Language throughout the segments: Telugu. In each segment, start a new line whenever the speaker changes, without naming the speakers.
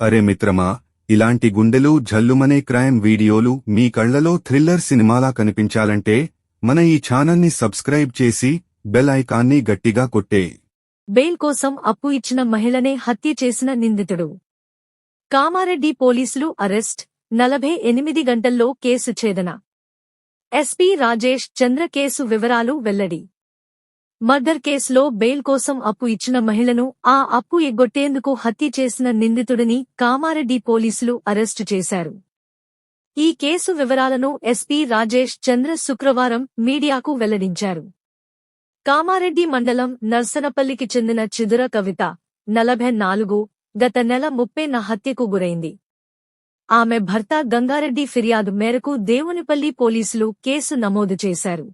అరే మిత్రమా ఇలాంటి గుండెలు జల్లుమనే క్రైమ్ వీడియోలు మీ కళ్ళలో థ్రిల్లర్ సినిమాలా కనిపించాలంటే మన ఈ ఛానల్ని సబ్స్క్రైబ్ చేసి బెల్ ఐకాన్ని గట్టిగా కొట్టే.
బెయిల్ కోసం అప్పు ఇచ్చిన మహిళనే హత్య చేసిన నిందితుడు. కామారెడ్డి పోలీసులు అరెస్ట్ నలభై ఎనిమిది గంటల్లో కేసు ఛేదన. ఎస్పీ రాజేష్ చంద్ర కేసు వివరాలు వెల్లడి. మర్డర్ కేసులో బెయిల్ కోసం అప్పు ఇచ్చిన మహిళను ఆ అప్పు ఎగ్గొట్టేందుకు హత్య చేసిన నిందితుడిని కామారెడ్డి పోలీసులు అరెస్టు చేశారు. ఈ కేసు వివరాలను ఎస్పీ రాజేష్ చంద్ర శుక్రవారం మీడియాకు వెల్లడించారు. కామారెడ్డి మండలం నర్సనపల్లికి చెందిన చిదుర కవిత నలభై నాలుగు గత నెల ముప్పైన హత్యకు గురైంది. ఆమె భర్త గంగారెడ్డి ఫిర్యాదు మేరకు దేవునిపల్లి పోలీసులు కేసు నమోదు చేశారు.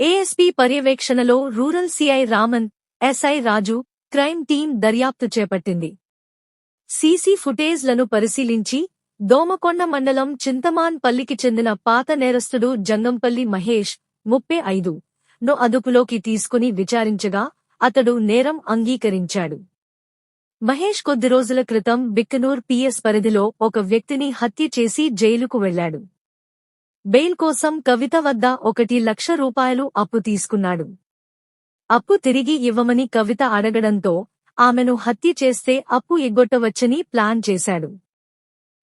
ఏఎస్పీ పర్యవేక్షణలో rural CI Raman SI Raju crime team దర్యాప్తు చేపట్టింది. సీసీ ఫుటేజ్లను పరిశీలించి దోమకొండ మండలం చింతమాన్ పల్లికి చెందిన పాత నేరస్తుడు జంగంపల్లి మహేష్ ముప్పై ఐదు ను అదుపులోకి తీసుకుని విచారించగా అతడు నేరం అంగీకరించాడు. మహేష్ కొద్ది రోజుల క్రితం బిక్కనూర్ పిఎస్ పరిధిలో ఒక వ్యక్తిని హత్య చేసి జైలుకు వెళ్ళాడు. బెయిల్ కోసం కవిత వద్ద ఒకటి లక్ష రూపాయలు అప్పు తీసుకున్నాడు. అప్పు తిరిగి ఇవ్వమని కవిత అడగడంతో ఆమెను హత్య చేస్తే అప్పు ఎగ్గొట్టవచ్చని ప్లాన్ చేశాడు.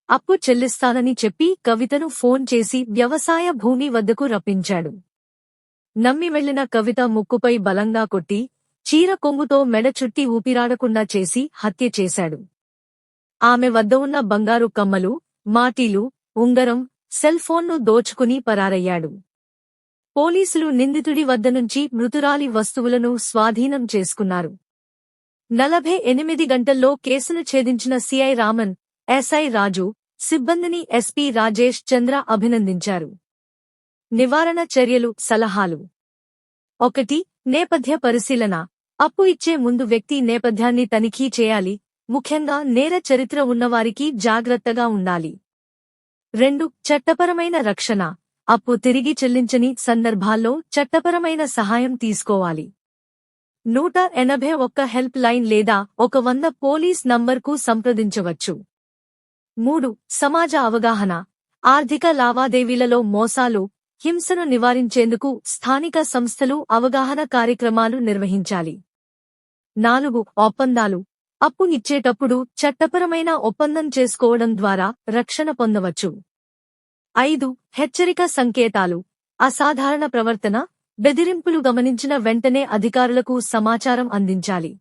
అప్పు చెల్లిస్తానని చెప్పి కవితను ఫోన్ చేసి వ్యవసాయ భూమి వద్దకు రప్పించాడు. నమ్మి వెళ్ళిన కవిత ముక్కుపై బలంగా కొట్టి చీర కొంగుతో మెడ చుట్టి ఊపిరాడకుండా చేసి హత్య చేశాడు. ఆమె వద్ద ఉన్న బంగారు కమ్మలు మాటీలు ఉంగరం సెల్ఫోన్ను దోచుకుని పరారయ్యాడు. పోలీసులు నిందితుడి వద్ద నుంచి మృతురాలి వస్తువులను స్వాధీనం చేసుకున్నారు. నలభై ఎనిమిది గంటల్లో కేసును ఛేదించిన సిఐ రామన్ ఎస్ఐ రాజు సిబ్బందిని ఎస్పీ రాజేష్ చంద్ర అభినందించారు. నివారణ చర్యలు సలహాలు. ఒకటి నేపథ్య పరిశీలన. అప్పు ఇచ్చే ముందు వ్యక్తి నేపథ్యాన్ని తనిఖీ చేయాలి. ముఖ్యంగా నేర చరిత్ర ఉన్నవారికి జాగ్రత్తగా ఉండాలి. రెండు చట్టపరమైన రక్షణ. అప్పు తిరిగి చెల్లించని సందర్భాల్లో చట్టపరమైన సహాయం తీసుకోవాలి. నూట ఎనభై ఒక్క హెల్ప్ లైన్ లేదా ఒక వంద పోలీస్ నంబర్కు సంప్రదించవచ్చు. మూడు సమాజ అవగాహన. ఆర్థిక లావాదేవీలలో మోసాలు హింసను నివారించేందుకు స్థానిక సంస్థలు అవగాహన కార్యక్రమాలు నిర్వహించాలి. నాలుగు ఒప్పందాలు. అప్పు ఇచ్చేటప్పుడు చట్టపరమైన ఒప్పందం చేసుకోవడం ద్వారా రక్షణ పొందవచ్చు. ఐదు. హెచ్చరిక సంకేతాలు. అసాధారణ ప్రవర్తన బెదిరింపులు గమనించిన వెంటనే అధికారులకు సమాచారం అందించాలి.